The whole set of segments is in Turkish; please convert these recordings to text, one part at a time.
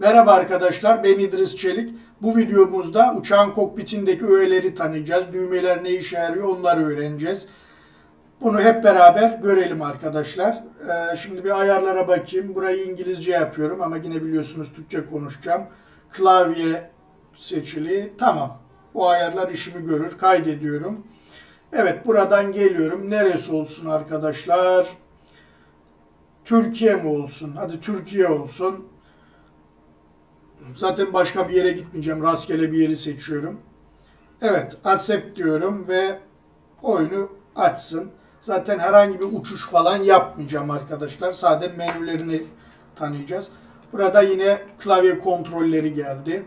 Merhaba arkadaşlar, ben İdris Çelik. Bu videomuzda uçağın kokpitindeki öğeleri tanıyacağız. Düğmeler ne işe yarıyor onları öğreneceğiz. Bunu hep beraber görelim arkadaşlar. Ee, şimdi bir ayarlara bakayım. Burayı İngilizce yapıyorum ama yine biliyorsunuz Türkçe konuşacağım. Klavye seçili. Tamam. Bu ayarlar işimi görür. Kaydediyorum. Evet buradan geliyorum. Neresi olsun arkadaşlar? Türkiye mi olsun? Hadi Türkiye olsun. Zaten başka bir yere gitmeyeceğim. Rastgele bir yeri seçiyorum. Evet, accept diyorum ve oyunu açsın. Zaten herhangi bir uçuş falan yapmayacağım arkadaşlar. Sadece menülerini tanıyacağız. Burada yine klavye kontrolleri geldi.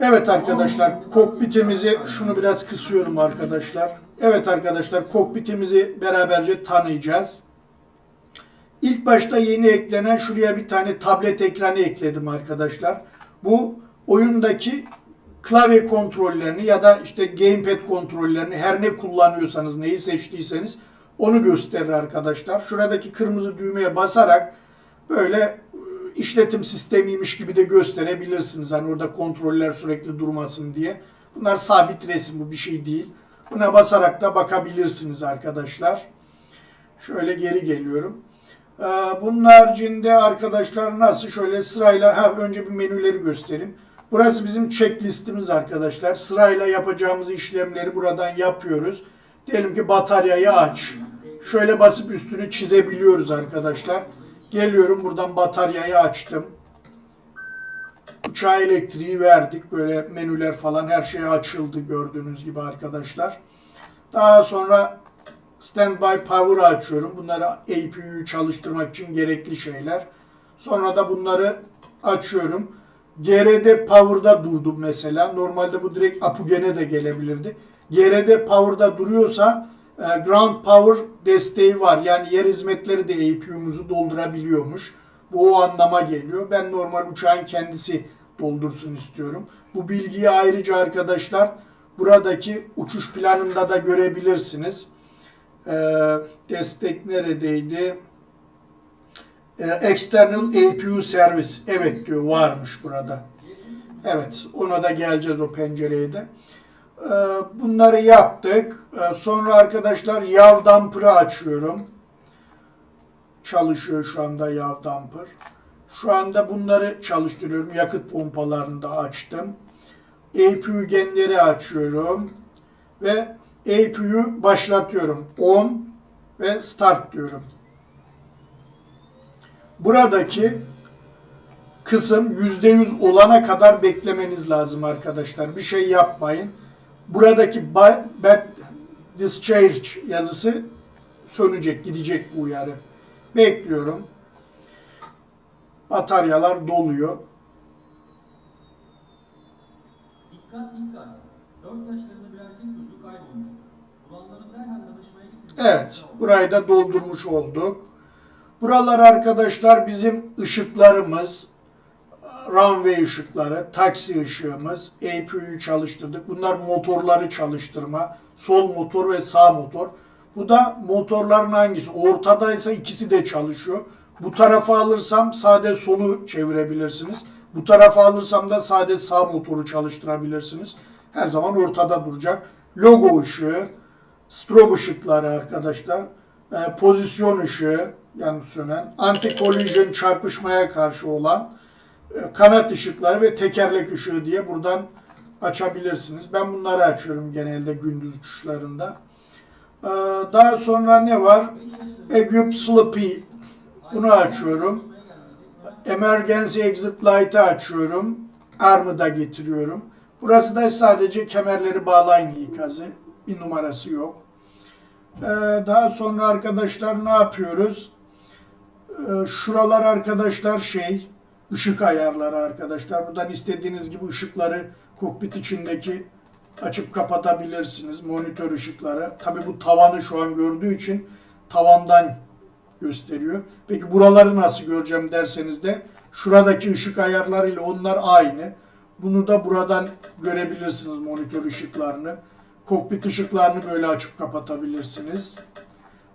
Evet arkadaşlar, kokpitimizi şunu biraz kısıyorum arkadaşlar. Evet arkadaşlar, kokpitimizi beraberce tanıyacağız. İlk başta yeni eklenen şuraya bir tane tablet ekranı ekledim arkadaşlar. Bu oyundaki klavye kontrollerini ya da işte gamepad kontrollerini her ne kullanıyorsanız, neyi seçtiyseniz onu gösterir arkadaşlar. Şuradaki kırmızı düğmeye basarak böyle e, işletim sistemiymiş gibi de gösterebilirsiniz. Hani orada kontroller sürekli durmasın diye. Bunlar sabit resim bu bir şey değil. Buna basarak da bakabilirsiniz arkadaşlar. Şöyle geri geliyorum. Ee, Bunun haricinde arkadaşlar nasıl şöyle sırayla ha, önce bir menüleri göstereyim. Burası bizim checklistimiz arkadaşlar. Sırayla yapacağımız işlemleri buradan yapıyoruz. Diyelim ki bataryayı aç. Şöyle basıp üstünü çizebiliyoruz arkadaşlar. Geliyorum buradan bataryayı açtım. Uçağa elektriği verdik. Böyle menüler falan her şey açıldı gördüğünüz gibi arkadaşlar. Daha sonra Standby Power'ı açıyorum. Bunları APU'yu çalıştırmak için gerekli şeyler. Sonra da bunları açıyorum. GRD Power'da durdum mesela. Normalde bu direkt Apugen'e de gelebilirdi. GRD Power'da duruyorsa e, Ground Power desteği var. Yani yer hizmetleri de APU'muzu doldurabiliyormuş. Bu o anlama geliyor. Ben normal uçağın kendisi doldursun istiyorum. Bu bilgiyi ayrıca arkadaşlar buradaki uçuş planında da görebilirsiniz. Ee, destek neredeydi? Ee, external APU Service. Evet diyor varmış burada. Evet ona da geleceğiz o pencereye de. Ee, bunları yaptık. Ee, sonra arkadaşlar yav damper'ı açıyorum. Çalışıyor şu anda yav damper. Şu anda bunları çalıştırıyorum. Yakıt pompalarını da açtım. APU genleri açıyorum. Ve APU'yu başlatıyorum. On ve start diyorum. Buradaki kısım %100 olana kadar beklemeniz lazım arkadaşlar. Bir şey yapmayın. Buradaki ba- back discharge yazısı sönecek, gidecek bu uyarı. Bekliyorum. Bataryalar doluyor. Dikkat dikkat. 4 yaşlarında Evet, burayı da doldurmuş olduk. Buralar arkadaşlar bizim ışıklarımız, runway ışıkları, taksi ışığımız, APU'yu çalıştırdık. Bunlar motorları çalıştırma, sol motor ve sağ motor. Bu da motorların hangisi? Ortadaysa ikisi de çalışıyor. Bu tarafa alırsam sade solu çevirebilirsiniz. Bu tarafa alırsam da sade sağ motoru çalıştırabilirsiniz. Her zaman ortada duracak. Logo ışığı, strobe ışıkları arkadaşlar, e, pozisyon ışığı yani sönen, anti-collision çarpışmaya karşı olan e, kanat ışıkları ve tekerlek ışığı diye buradan açabilirsiniz. Ben bunları açıyorum genelde gündüz uçuşlarında. E, daha sonra ne var? Egypt Sleepy. Bunu açıyorum. Emergency Exit Light'ı açıyorum. Arm'ı da getiriyorum. Burası da sadece kemerleri bağlayın ikazı. Bir numarası yok. Ee, daha sonra arkadaşlar ne yapıyoruz? Ee, şuralar arkadaşlar şey, ışık ayarları arkadaşlar. Buradan istediğiniz gibi ışıkları kokpit içindeki açıp kapatabilirsiniz. Monitör ışıkları. Tabi bu tavanı şu an gördüğü için tavandan gösteriyor. Peki buraları nasıl göreceğim derseniz de şuradaki ışık ayarlarıyla onlar aynı. Bunu da buradan görebilirsiniz monitör ışıklarını. Kokpit ışıklarını böyle açıp kapatabilirsiniz.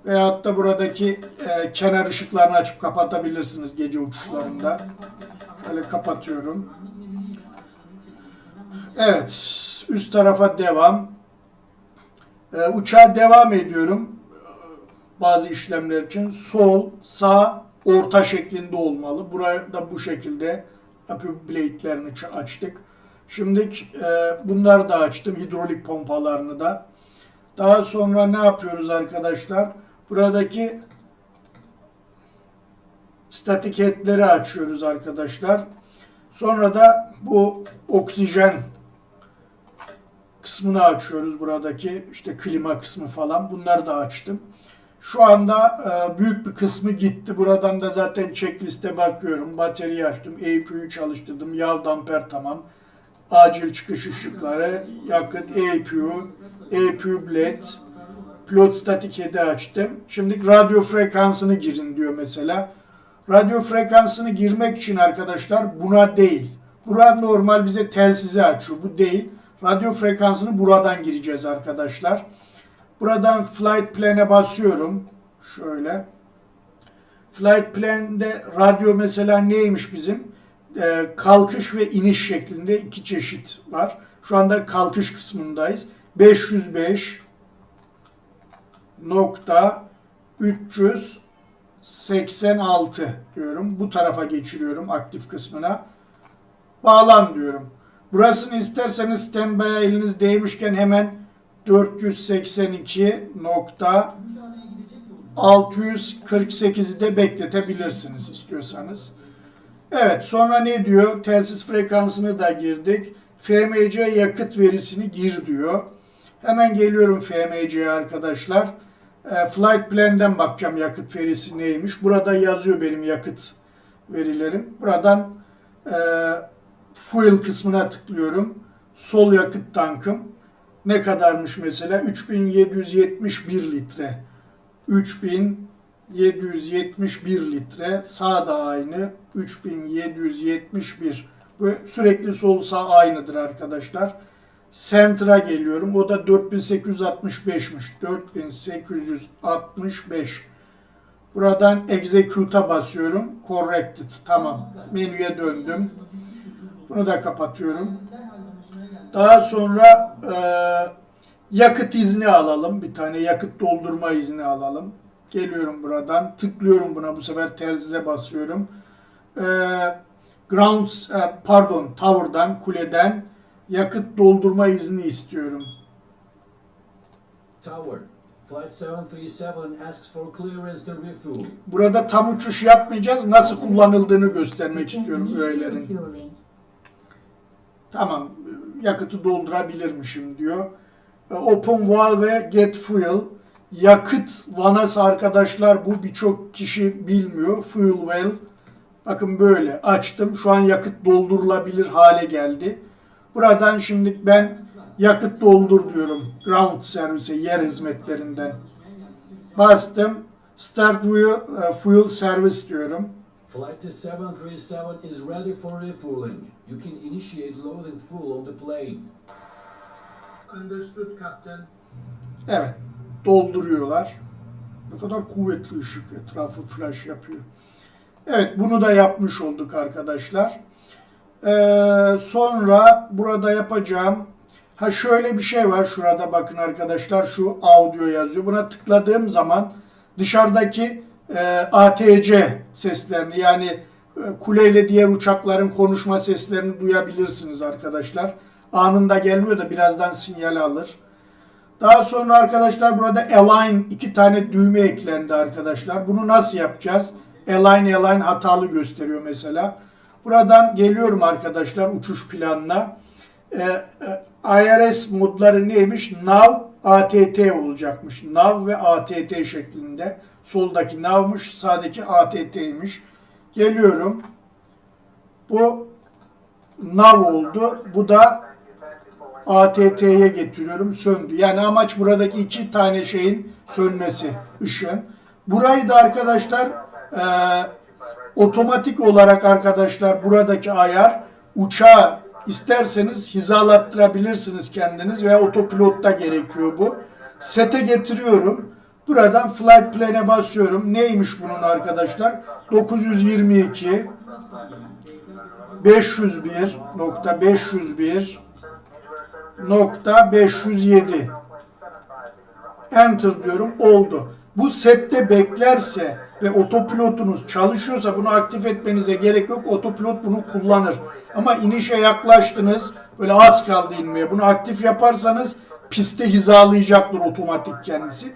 Veyahut da buradaki e, kenar ışıklarını açıp kapatabilirsiniz gece uçuşlarında. Şöyle kapatıyorum. Evet, üst tarafa devam. E, uçağa devam ediyorum. E, Bazı işlemler için sol, sağ, orta şeklinde olmalı. Buraya da bu şekilde blade'lerini açtık. Şimdi e, bunları da açtım. Hidrolik pompalarını da. Daha sonra ne yapıyoruz arkadaşlar? Buradaki statik head'leri açıyoruz arkadaşlar. Sonra da bu oksijen kısmını açıyoruz buradaki işte klima kısmı falan bunları da açtım. Şu anda e, büyük bir kısmı gitti. Buradan da zaten checkliste bakıyorum. Batarya açtım. EPU'yu çalıştırdım. Yağ damper tamam. Acil çıkış ışıkları, yakıt, EPU, EPU blade, pilot statik head'i açtım. Şimdi radyo frekansını girin diyor mesela. Radyo frekansını girmek için arkadaşlar buna değil. Bura normal bize telsizi açıyor. Bu değil. Radyo frekansını buradan gireceğiz arkadaşlar. Buradan flight plan'e basıyorum. Şöyle. Flight plan'de radyo mesela neymiş bizim? Ee, kalkış ve iniş şeklinde iki çeşit var. Şu anda kalkış kısmındayız. 505 nokta 386 diyorum. Bu tarafa geçiriyorum aktif kısmına. Bağlan diyorum. Burasını isterseniz standby'a eliniz değmişken hemen 482 nokta Müşahedeye gidecek yolcu 648'i de bekletebilirsiniz istiyorsanız. Evet sonra ne diyor? Telsiz frekansını da girdik. FMC yakıt verisini gir diyor. Hemen geliyorum FMC'ye arkadaşlar. E, Flight Plan'den bakacağım yakıt verisi neymiş. Burada yazıyor benim yakıt verilerim. Buradan e, fuel kısmına tıklıyorum. Sol yakıt tankım ne kadarmış mesela? 3771 litre. 3771 litre. Sağ da aynı. 3771. Bu sürekli sol sağ aynıdır arkadaşlar. Center'a geliyorum. O da 4865'miş. 4865. Buradan execute'a basıyorum. Corrected. Tamam. Menüye döndüm. Bunu da kapatıyorum. Daha sonra e, yakıt izni alalım. Bir tane yakıt doldurma izni alalım. Geliyorum buradan. Tıklıyorum buna. Bu sefer telsize basıyorum. E, ground, e, pardon, tower'dan, kuleden yakıt doldurma izni istiyorum. Tower, Flight 737 asks for clearance to refuel. Burada tam uçuş yapmayacağız. Nasıl kullanıldığını göstermek istiyorum öğelerin. Tamam, yakıtı doldurabilirmişim diyor. E, Open valve get fuel. Yakıt vanası arkadaşlar bu birçok kişi bilmiyor. Fuel well. Bakın böyle açtım. Şu an yakıt doldurulabilir hale geldi. Buradan şimdi ben yakıt doldur diyorum. Ground servise, yer hizmetlerinden. Bastım. Start fuel, e, service diyorum. Flight 737 is ready for refueling. You can initiate loading full on the plane. Understood Captain. Evet, dolduruyorlar. Ne kadar kuvvetli ışık etrafı flash yapıyor. Evet, bunu da yapmış olduk arkadaşlar. Ee, sonra burada yapacağım, ha şöyle bir şey var şurada bakın arkadaşlar, şu audio yazıyor. Buna tıkladığım zaman dışarıdaki e, ATC seslerini yani e, kuleyle diğer uçakların konuşma seslerini duyabilirsiniz arkadaşlar. Anında gelmiyor da birazdan sinyal alır. Daha sonra arkadaşlar burada align iki tane düğme eklendi arkadaşlar. Bunu nasıl yapacağız? Align align hatalı gösteriyor mesela. Buradan geliyorum arkadaşlar uçuş planına. Ee, e, IRS modları neymiş? Nav ATT olacakmış. Nav ve ATT şeklinde. Soldaki navmış, sağdaki ATT'ymiş. Geliyorum. Bu nav oldu. Bu da ATT'ye getiriyorum söndü. Yani amaç buradaki iki tane şeyin sönmesi ışığın. Burayı da arkadaşlar e, otomatik olarak arkadaşlar buradaki ayar uçağı isterseniz hizalattırabilirsiniz kendiniz veya otopilotta gerekiyor bu. Sete getiriyorum. Buradan flight plan'e basıyorum. Neymiş bunun arkadaşlar? 922 501 nokta 501 nokta 507 Enter diyorum. Oldu. Bu sette beklerse ve otopilotunuz çalışıyorsa bunu aktif etmenize gerek yok. Otopilot bunu kullanır. Ama inişe yaklaştınız. Böyle az kaldı inmeye. Bunu aktif yaparsanız piste hizalayacaktır otomatik kendisi.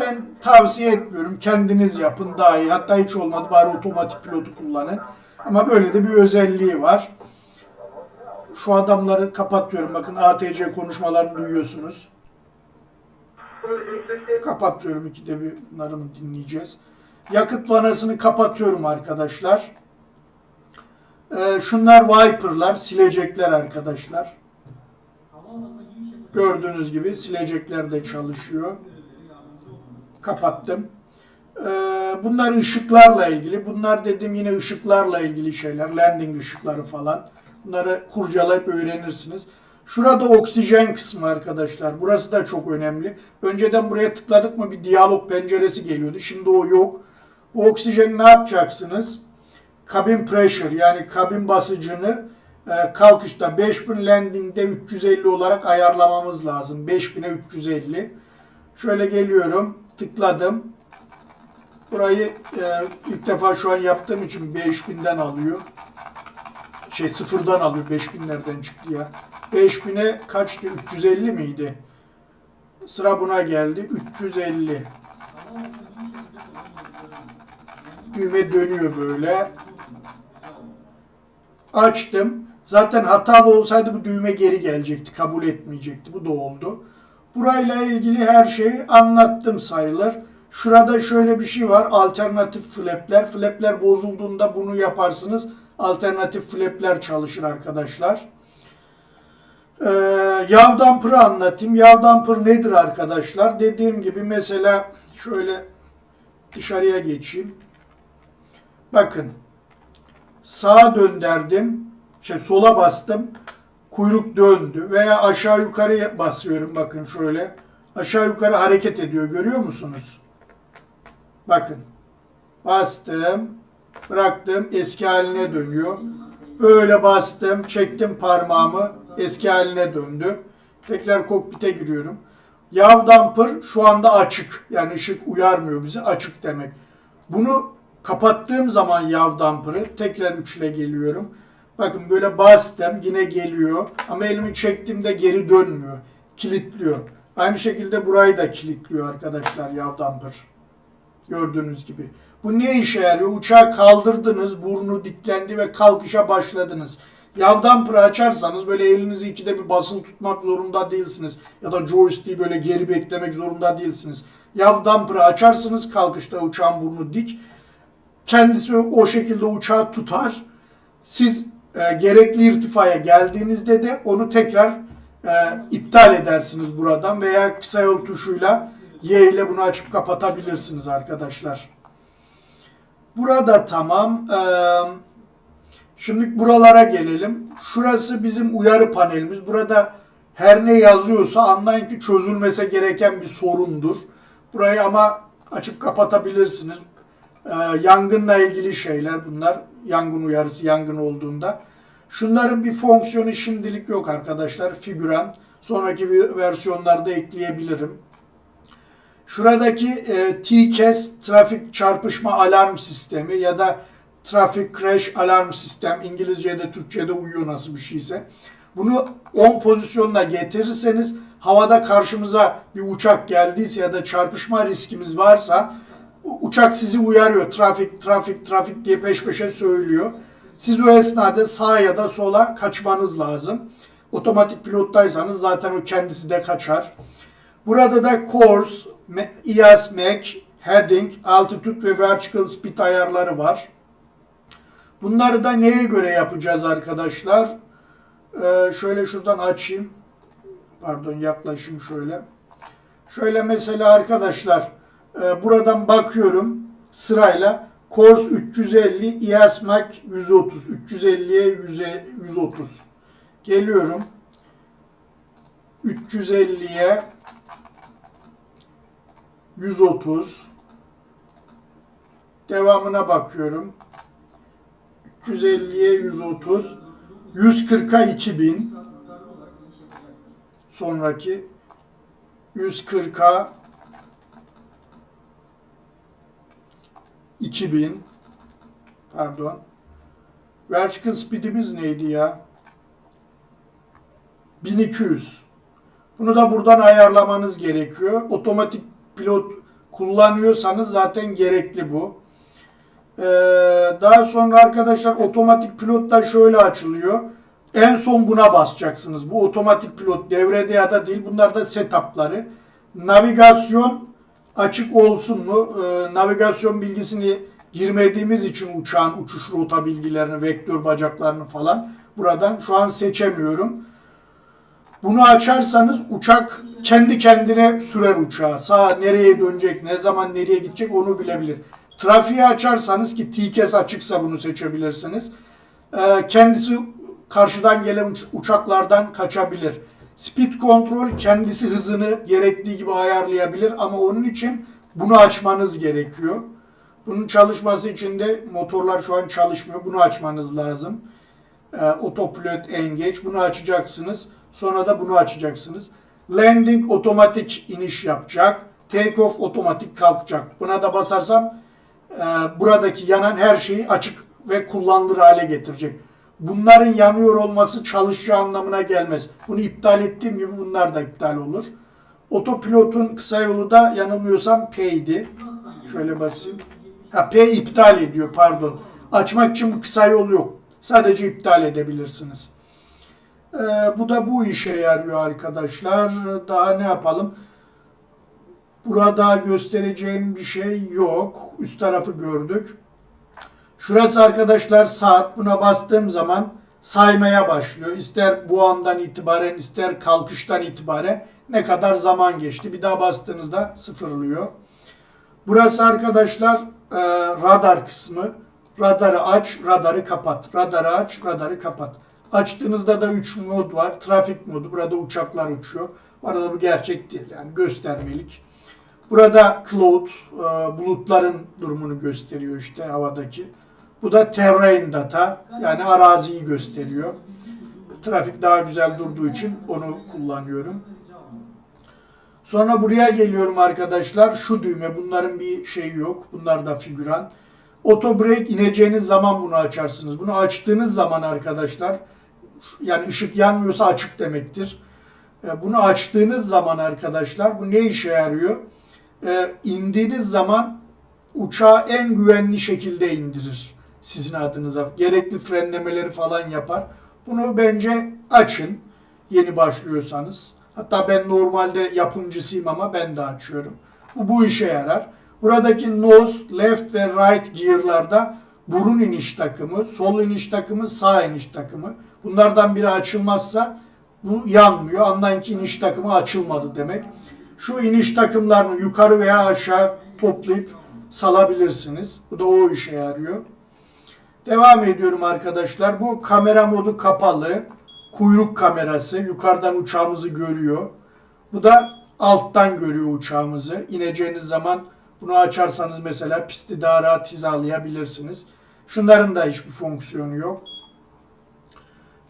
Ben tavsiye etmiyorum. Kendiniz yapın daha iyi. Hatta hiç olmadı bari otomatik pilotu kullanın. Ama böyle de bir özelliği var. Şu adamları kapatıyorum. Bakın ATC konuşmalarını duyuyorsunuz. Kapatıyorum. İkide bir bunları dinleyeceğiz. Yakıt vanasını kapatıyorum arkadaşlar. Ee, şunlar wiper'lar, silecekler arkadaşlar. Gördüğünüz gibi silecekler de çalışıyor. Kapattım. Ee, bunlar ışıklarla ilgili. Bunlar dedim yine ışıklarla ilgili şeyler. Landing ışıkları falan. Bunları kurcalayıp öğrenirsiniz. Şurada oksijen kısmı arkadaşlar. Burası da çok önemli. Önceden buraya tıkladık mı bir diyalog penceresi geliyordu. Şimdi o yok. Bu oksijeni ne yapacaksınız? Cabin pressure yani kabin basıcını e, kalkışta 5000 landingde 350 olarak ayarlamamız lazım. 5000'e 350. Şöyle geliyorum. Tıkladım. Burayı e, ilk defa şu an yaptığım için 5000'den alıyor. Şey sıfırdan alıyor. 5000 nereden çıktı ya? 5000'e kaçtı? 350 miydi? Sıra buna geldi. 350. havaalanına giriş yapacak olan yolcularınız Düğme dönüyor böyle. Açtım. Zaten hatalı olsaydı bu düğme geri gelecekti. Kabul etmeyecekti. Bu da oldu. Burayla ilgili her şeyi anlattım sayılır. Şurada şöyle bir şey var. Alternatif flapler. Flapler bozulduğunda bunu yaparsınız. Alternatif flapler çalışır arkadaşlar. Ee, yav damper'ı anlatayım. Yav nedir arkadaşlar? Dediğim gibi mesela şöyle dışarıya geçeyim. Bakın. Sağa döndürdüm. Şey sola bastım. Kuyruk döndü. Veya aşağı yukarı basıyorum bakın şöyle. Aşağı yukarı hareket ediyor. Görüyor musunuz? Bakın. Bastım. Bıraktım. Eski haline dönüyor. Böyle bastım. Çektim parmağımı. Eski haline döndü. Tekrar kokpite giriyorum. Yav damper şu anda açık. Yani ışık uyarmıyor bizi. Açık demek. Bunu kapattığım zaman yav damper'ı tekrar üçle geliyorum. Bakın böyle bastım yine geliyor. Ama elimi çektiğimde geri dönmüyor. Kilitliyor. Aynı şekilde burayı da kilitliyor arkadaşlar yav damper. Gördüğünüz gibi. Bu ne işe yarıyor? Uçağı kaldırdınız, burnu diklendi ve kalkışa başladınız. Yav damper'ı açarsanız böyle elinizi ikide bir basılı tutmak zorunda değilsiniz. Ya da joystick'i böyle geri beklemek zorunda değilsiniz. Yav damper'ı açarsınız kalkışta uçağın burnu dik. Kendisi o şekilde uçağı tutar. Siz e, gerekli irtifaya geldiğinizde de onu tekrar e, iptal edersiniz buradan veya kısa yol tuşuyla Y ile bunu açıp kapatabilirsiniz arkadaşlar. Burada tamam. E, şimdi buralara gelelim. Şurası bizim uyarı panelimiz. Burada her ne yazıyorsa anlayın ki çözülmese gereken bir sorundur. Burayı ama açıp kapatabilirsiniz. Ee, yangınla ilgili şeyler bunlar. Yangın uyarısı yangın olduğunda. Şunların bir fonksiyonu şimdilik yok arkadaşlar. Figüran. Sonraki versiyonlarda ekleyebilirim. Şuradaki e, TCAS trafik çarpışma alarm sistemi ya da traffic crash alarm sistem İngilizce'de Türkçe'de uyuyor nasıl bir şeyse. Bunu 10 pozisyonuna getirirseniz havada karşımıza bir uçak geldiyse ya da çarpışma riskimiz varsa uçak sizi uyarıyor. Trafik, trafik, trafik diye peş peşe söylüyor. Siz o esnada sağa ya da sola kaçmanız lazım. Otomatik pilottaysanız zaten o kendisi de kaçar. Burada da course, EAS Mac, heading, altitude ve vertical speed ayarları var. Bunları da neye göre yapacağız arkadaşlar? Ee, şöyle şuradan açayım. Pardon yaklaşayım şöyle. Şöyle mesela arkadaşlar e, buradan bakıyorum sırayla. Course 350, EAS Mac 130, 350'ye 130. Geliyorum. 350'ye 130. Devamına bakıyorum. 350'ye 130. 140'a 2000. saat kurtarma olarak iniş yapacaktır. Sonraki 140'a 2000 pardon. Vertical speed'imiz neydi ya? 1200. Bunu da buradan ayarlamanız gerekiyor. Otomatik pilot kullanıyorsanız zaten gerekli bu. Ee, daha sonra arkadaşlar otomatik pilot da şöyle açılıyor. En son buna basacaksınız. Bu otomatik pilot devrede ya da değil. Bunlar da setupları. Navigasyon açık olsun mu? Ee, navigasyon bilgisini girmediğimiz için uçağın uçuş rota bilgilerini, vektör bacaklarını falan buradan şu an seçemiyorum. Bunu açarsanız uçak kendi kendine sürer uçağı. Sağa nereye dönecek, ne zaman nereye gidecek onu bilebilir. Trafiği açarsanız ki TCAS açıksa bunu seçebilirsiniz. Ee, kendisi karşıdan gelen uç- uçaklardan kaçabilir. Speed control kendisi hızını gerektiği gibi ayarlayabilir ama onun için bunu açmanız gerekiyor. Bunun çalışması için de motorlar şu an çalışmıyor. Bunu açmanız lazım. Ee, Autopilot Engage. Bunu açacaksınız. Sonra da bunu açacaksınız. Landing otomatik iniş yapacak. Take off otomatik kalkacak. Buna da basarsam e, buradaki yanan her şeyi açık ve kullanılır hale getirecek. Bunların yanıyor olması çalışacağı anlamına gelmez. Bunu iptal ettiğim gibi bunlar da iptal olur. Otopilotun kısa yolu da yanılmıyorsam P'ydi. Şöyle basayım. Ha P iptal ediyor pardon. Açmak için kısa yol yok. Sadece iptal edebilirsiniz. Ee, bu da bu işe yarıyor arkadaşlar. Daha ne yapalım? Burada göstereceğim bir şey yok. Üst tarafı gördük. Şurası arkadaşlar saat. Buna bastığım zaman saymaya başlıyor. İster bu andan itibaren ister kalkıştan itibaren ne kadar zaman geçti. Bir daha bastığınızda sıfırlıyor. Burası arkadaşlar e, radar kısmı. Radarı aç, radarı kapat. Radarı aç, radarı kapat. Açtığınızda da 3 mod var. Trafik modu. Burada uçaklar uçuyor. Bu arada bu gerçek değil. Yani göstermelik. Burada cloud, e, bulutların durumunu gösteriyor işte havadaki. Bu da terrain data. Yani araziyi gösteriyor. Trafik daha güzel durduğu için onu kullanıyorum. Sonra buraya geliyorum arkadaşlar. Şu düğme bunların bir şeyi yok. Bunlar da figüran. Auto brake ineceğiniz zaman bunu açarsınız. Bunu açtığınız zaman arkadaşlar yani ışık yanmıyorsa açık demektir. E, Bunu açtığınız zaman arkadaşlar bu ne işe yarıyor? E, indiğiniz zaman uçağı en güvenli şekilde indirir sizin adınıza. Gerekli frenlemeleri falan yapar. Bunu bence açın yeni başlıyorsanız. Hatta ben normalde yapımcısıyım ama ben de açıyorum. Bu bu işe yarar. Buradaki nose, left ve right gear'larda burun iniş takımı, sol iniş takımı, sağ iniş takımı. Bunlardan biri açılmazsa bu yanmıyor. Anlayın ki iniş takımı açılmadı demek. Şu iniş takımlarını yukarı veya aşağı toplayıp salabilirsiniz. Bu da o işe yarıyor. Devam ediyorum arkadaşlar. Bu kamera modu kapalı. Kuyruk kamerası. Yukarıdan uçağımızı görüyor. Bu da alttan görüyor uçağımızı. İneceğiniz zaman bunu açarsanız mesela pisti daha rahat hizalayabilirsiniz. Şunların da hiçbir fonksiyonu yok.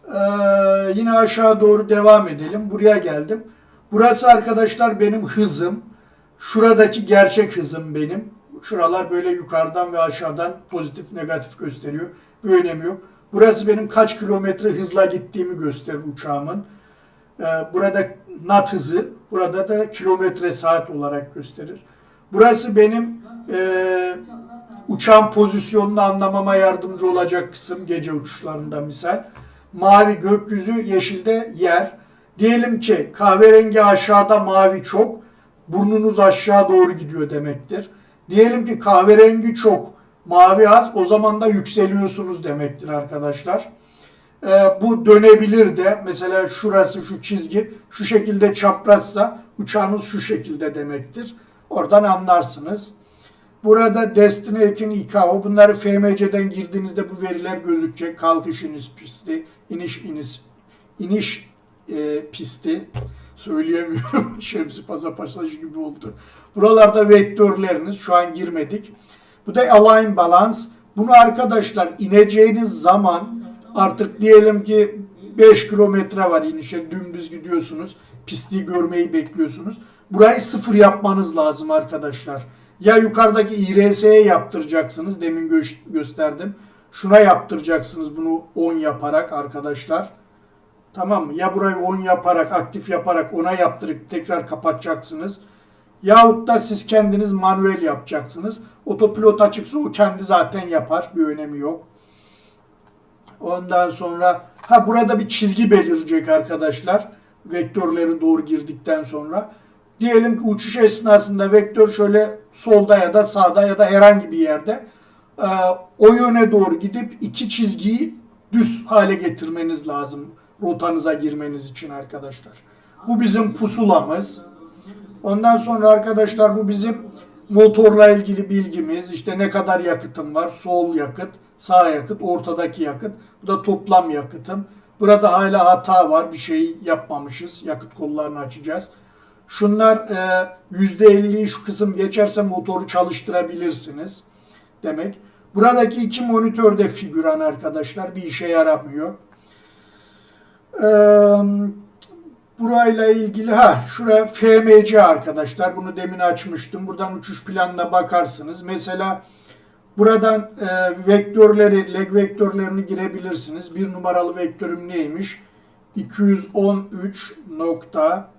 Ee, yine aşağı doğru devam edelim. Buraya geldim. Burası arkadaşlar benim hızım. Şuradaki gerçek hızım benim. Şuralar böyle yukarıdan ve aşağıdan pozitif negatif gösteriyor. Bir önemi yok. Burası benim kaç kilometre hızla gittiğimi gösterir uçağımın. Ee, burada nat hızı, burada da kilometre saat olarak gösterir. Burası benim e, uçağın pozisyonunu anlamama yardımcı olacak kısım gece uçuşlarında misal. Mavi gökyüzü, yeşilde yer. Diyelim ki kahverengi aşağıda mavi çok, burnunuz aşağı doğru gidiyor demektir. Diyelim ki kahverengi çok, mavi az, o zaman da yükseliyorsunuz demektir arkadaşlar. Ee, bu dönebilir de mesela şurası şu çizgi şu şekilde çaprazsa uçağınız şu şekilde demektir. Oradan anlarsınız. Burada Destination ICAO bunları FMC'den girdiğinizde bu veriler gözükecek. Kalkış iniş pisti, iniş iniş iniş e, pisti. Söyleyemiyorum. Şemsi Paza pasajı gibi oldu. Buralarda vektörleriniz şu an girmedik. Bu da align balance. Bunu arkadaşlar ineceğiniz zaman artık diyelim ki 5 kilometre var inişe dümdüz gidiyorsunuz. Pisliği görmeyi bekliyorsunuz. Burayı sıfır yapmanız lazım arkadaşlar. Ya yukarıdaki IRS'ye yaptıracaksınız. Demin gö- gösterdim. Şuna yaptıracaksınız bunu 10 yaparak arkadaşlar. Tamam mı? Ya burayı 10 yaparak, aktif yaparak ona yaptırıp tekrar kapatacaksınız. Yahut da siz kendiniz manuel yapacaksınız. Otopilot açıksa o kendi zaten yapar. Bir önemi yok. Ondan sonra ha burada bir çizgi belirecek arkadaşlar. Vektörleri doğru girdikten sonra. Diyelim ki uçuş esnasında vektör şöyle solda ya da sağda ya da herhangi bir yerde e, o yöne doğru gidip iki çizgiyi düz hale getirmeniz lazım rotanıza girmeniz için arkadaşlar. Bu bizim pusulamız. Ondan sonra arkadaşlar bu bizim motorla ilgili bilgimiz. İşte ne kadar yakıtım var. Sol yakıt, sağ yakıt, ortadaki yakıt. Bu da toplam yakıtım. Burada hala hata var. Bir şey yapmamışız. Yakıt kollarını açacağız. Şunlar e, %50'yi şu kısım geçerse motoru çalıştırabilirsiniz demek. Buradaki iki monitör de figüran arkadaşlar. Bir işe yaramıyor. Eee burayla ilgili ha şuraya FMC arkadaşlar bunu demin açmıştım. Buradan uçuş planına bakarsınız. Mesela buradan e, vektörleri, leg vektörlerini girebilirsiniz. Bir numaralı vektörüm neymiş? 213 nokta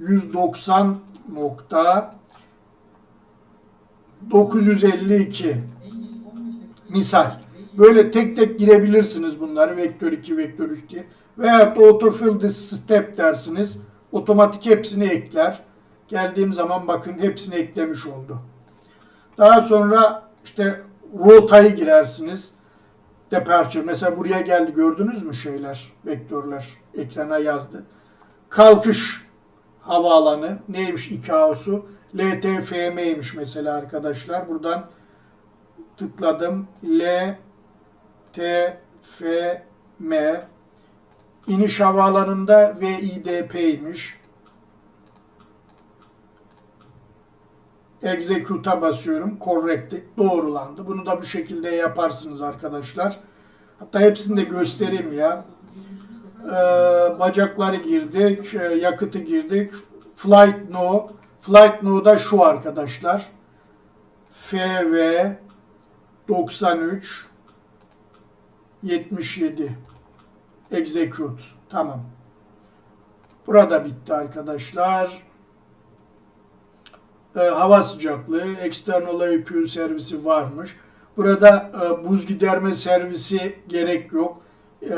190 nokta 952 misal. Böyle tek tek girebilirsiniz bunları. Vektör 2, vektör 3 diye. Veyahut da autofill this step dersiniz. Otomatik hepsini ekler. Geldiğim zaman bakın hepsini eklemiş oldu. Daha sonra işte rotayı girersiniz. Departure. Mesela buraya geldi gördünüz mü şeyler, vektörler ekrana yazdı. Kalkış havaalanı neymiş ICAO'su? LTFM'ymiş mesela arkadaşlar. Buradan tıkladım. L T F M İniş havaalanında VIDP'ymiş. Execute'a basıyorum. Corrected. Doğrulandı. Bunu da bu şekilde yaparsınız arkadaşlar. Hatta hepsini de göstereyim ya. Ee, bacakları girdik. e, Yakıtı girdik. Flight no. Flight no da şu arkadaşlar. FV 93 77 Execute. Tamam. Burada bitti arkadaşlar. Ee, hava sıcaklığı, external IPU servisi varmış. Burada e, buz giderme servisi gerek yok. E,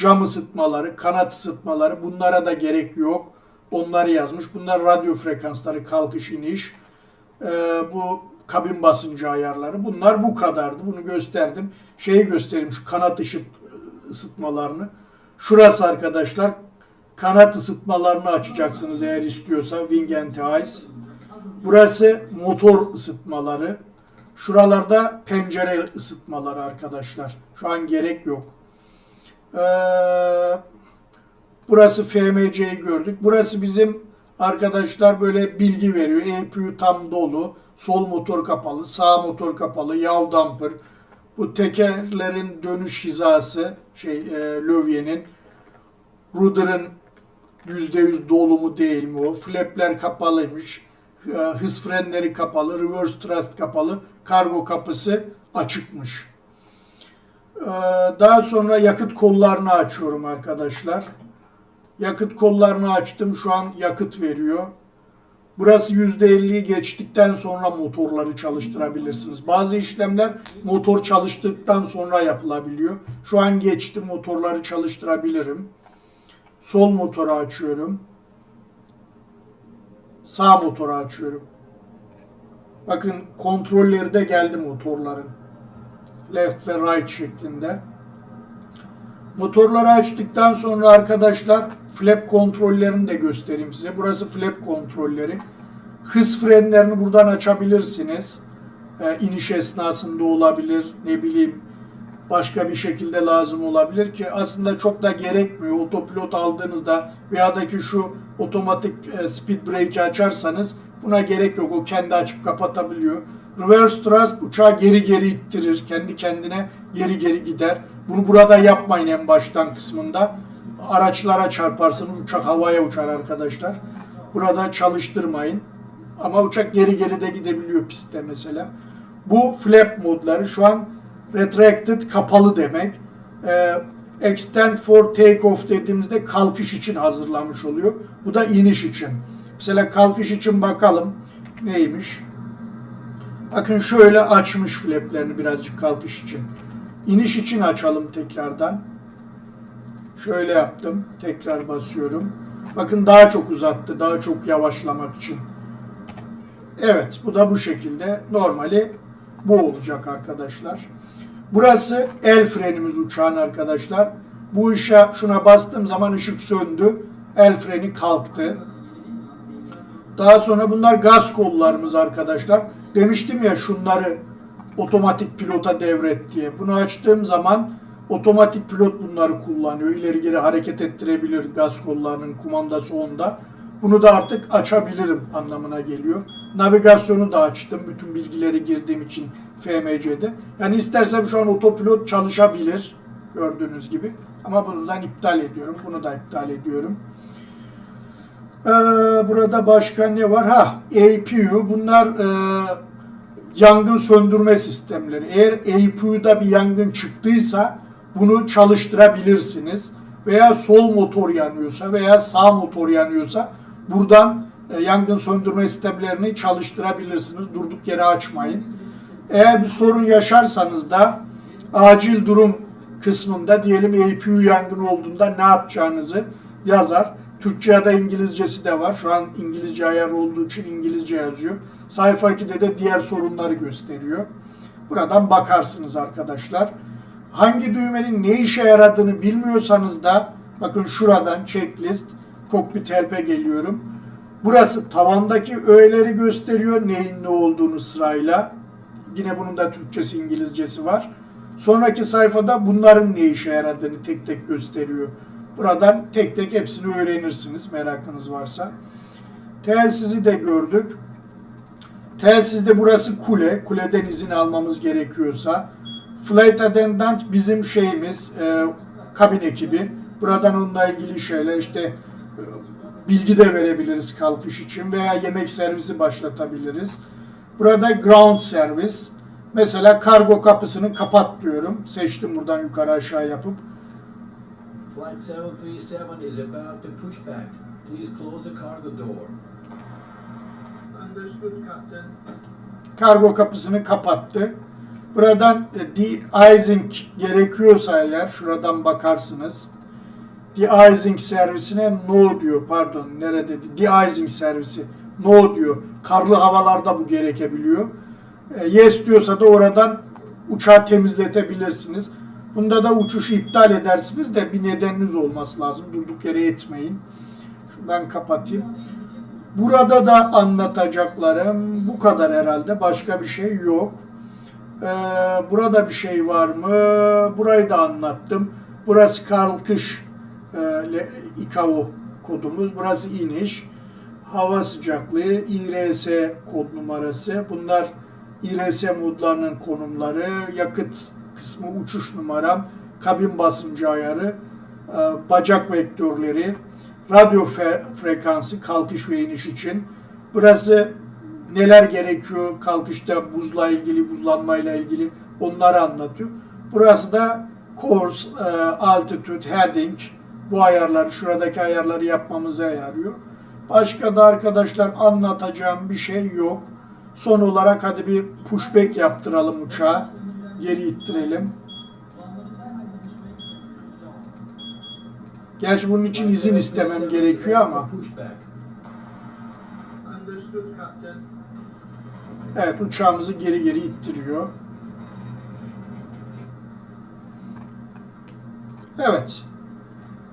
cam ısıtmaları, kanat ısıtmaları bunlara da gerek yok. Onları yazmış. Bunlar radyo frekansları, kalkış iniş. E, bu kabin basıncı ayarları. Bunlar bu kadardı. Bunu gösterdim. Şeyi göstereyim şu kanat ışıt ısıtmalarını. Şurası arkadaşlar kanat ısıtmalarını açacaksınız eğer istiyorsa Wing and Ice. Burası motor ısıtmaları. Şuralarda pencere ısıtmaları arkadaşlar. Şu an gerek yok. Ee, burası FMC'yi gördük. Burası bizim arkadaşlar böyle bilgi veriyor. EPU tam dolu. Sol motor kapalı, sağ motor kapalı, yav damper. Bu tekerlerin dönüş hizası şey e, lövyenin rudder'ın %100 dolu mu değil mi o? Flapler kapalıymış. E, hız frenleri kapalı, reverse thrust kapalı, kargo kapısı açıkmış. E, daha sonra yakıt kollarını açıyorum arkadaşlar. Yakıt kollarını açtım. Şu an yakıt veriyor. Burası %50'yi geçtikten sonra motorları çalıştırabilirsiniz. Bazı işlemler motor çalıştıktan sonra yapılabiliyor. Şu an geçti motorları çalıştırabilirim. Sol motoru açıyorum. Sağ motoru açıyorum. Bakın kontrolleri de geldi motorların. Left ve right şeklinde. Motorları açtıktan sonra arkadaşlar flap kontrollerini de göstereyim size. Burası flap kontrolleri. Hız frenlerini buradan açabilirsiniz. Ee, iniş esnasında olabilir, ne bileyim başka bir şekilde lazım olabilir ki aslında çok da gerekmiyor. Otopilot aldığınızda veya da ki şu otomatik e, speed brake'i açarsanız buna gerek yok. O kendi açıp kapatabiliyor. Reverse thrust uçağı geri geri ittirir. Kendi kendine geri geri gider. Bunu burada yapmayın en baştan kısmında. Araçlara çarparsınız. Uçak havaya uçar arkadaşlar. Burada çalıştırmayın. Ama uçak geri geri de gidebiliyor pistte mesela. Bu flap modları şu an retracted kapalı demek. Ee, extend for take off dediğimizde kalkış için hazırlamış oluyor. Bu da iniş için. Mesela kalkış için bakalım neymiş. Bakın şöyle açmış flaplerini birazcık kalkış için. İniş için açalım tekrardan. Şöyle yaptım. Tekrar basıyorum. Bakın daha çok uzattı. Daha çok yavaşlamak için. Evet bu da bu şekilde. Normali bu olacak arkadaşlar. Burası el frenimiz uçağın arkadaşlar. Bu işe şuna bastığım zaman ışık söndü. El freni kalktı. Daha sonra bunlar gaz kollarımız arkadaşlar. Demiştim ya şunları otomatik pilota devret diye. Bunu açtığım zaman otomatik pilot bunları kullanıyor. İleri geri hareket ettirebilir gaz kollarının kumandası onda. Bunu da artık açabilirim anlamına geliyor. Navigasyonu da açtım. Bütün bilgileri girdiğim için FMC'de. Yani istersem şu an otopilot çalışabilir. Gördüğünüz gibi. Ama buradan iptal ediyorum. Bunu da iptal ediyorum. Ee, burada başka ne var? Ha, APU. Bunlar e, yangın söndürme sistemleri. Eğer APU'da bir yangın çıktıysa bunu çalıştırabilirsiniz. Veya sol motor yanıyorsa veya sağ motor yanıyorsa buradan e, yangın söndürme sistemlerini çalıştırabilirsiniz. Durduk yere açmayın. Eğer bir sorun yaşarsanız da acil durum kısmında diyelim APU yangını olduğunda ne yapacağınızı yazar. Türkçe ya da İngilizcesi de var. Şu an İngilizce ayar olduğu için İngilizce yazıyor. Sayfa 2'de de diğer sorunları gösteriyor. Buradan bakarsınız arkadaşlar. Hangi düğmenin ne işe yaradığını bilmiyorsanız da bakın şuradan checklist cockpit help'e geliyorum. Burası tavandaki öğeleri gösteriyor neyin ne olduğunu sırayla. Yine bunun da Türkçesi İngilizcesi var. Sonraki sayfada bunların ne işe yaradığını tek tek gösteriyor. Buradan tek tek hepsini öğrenirsiniz merakınız varsa. Telsizi de gördük. Telsizde burası kule. Kuleden izin almamız gerekiyorsa. Flight attendant bizim şeyimiz, e, kabin ekibi. Buradan onunla ilgili şeyler işte e, bilgi de verebiliriz kalkış için veya yemek servisi başlatabiliriz. Burada ground servis. Mesela kargo kapısını kapat diyorum. Seçtim buradan yukarı aşağı yapıp. Flight 737 is about to push back. Please close the cargo door. Understood Captain. kargo kapısını kapattı. Buradan e, de-icing gerekiyorsa eğer şuradan bakarsınız. De-icing servisine no diyor pardon nerede de-icing servisi no diyor. Karlı havalarda bu gerekebiliyor. E, Yes diyorsa da oradan uçağı temizletebilirsiniz. Bunda da uçuşu iptal edersiniz de bir nedeniniz olması lazım. Durduk yere etmeyin. Şuradan kapatayım. Burada da anlatacaklarım bu kadar herhalde. Başka bir şey yok. Ee, burada bir şey var mı? Burayı da anlattım. Burası kalkış e, ICAO kodumuz. Burası iniş. Hava sıcaklığı, IRS kod numarası. Bunlar IRS modlarının konumları, yakıt kısmı uçuş numaram, kabin basıncı ayarı, e, bacak vektörleri, radyo frekansı kalkış ve iniş için. Burası neler gerekiyor kalkışta buzla ilgili, buzlanmayla ilgili onları anlatıyor. Burası da course, e, altitude, heading bu ayarları, şuradaki ayarları yapmamıza yarıyor. Başka da arkadaşlar anlatacağım bir şey yok. Son olarak hadi bir pushback yaptıralım uçağa. Geri ittirelim. Gerçi bunun için izin istemem gerekiyor ama. Evet uçağımızı geri geri ittiriyor. Evet.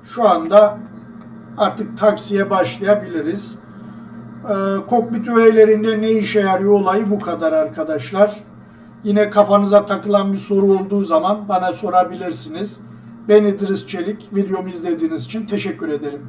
Şu anda artık taksiye başlayabiliriz. Ee, kokpit öğelerinde ne işe yarıyor olayı bu kadar arkadaşlar. Yine kafanıza takılan bir soru olduğu zaman bana sorabilirsiniz. Ben İdris Çelik. Videomu izlediğiniz için teşekkür ederim.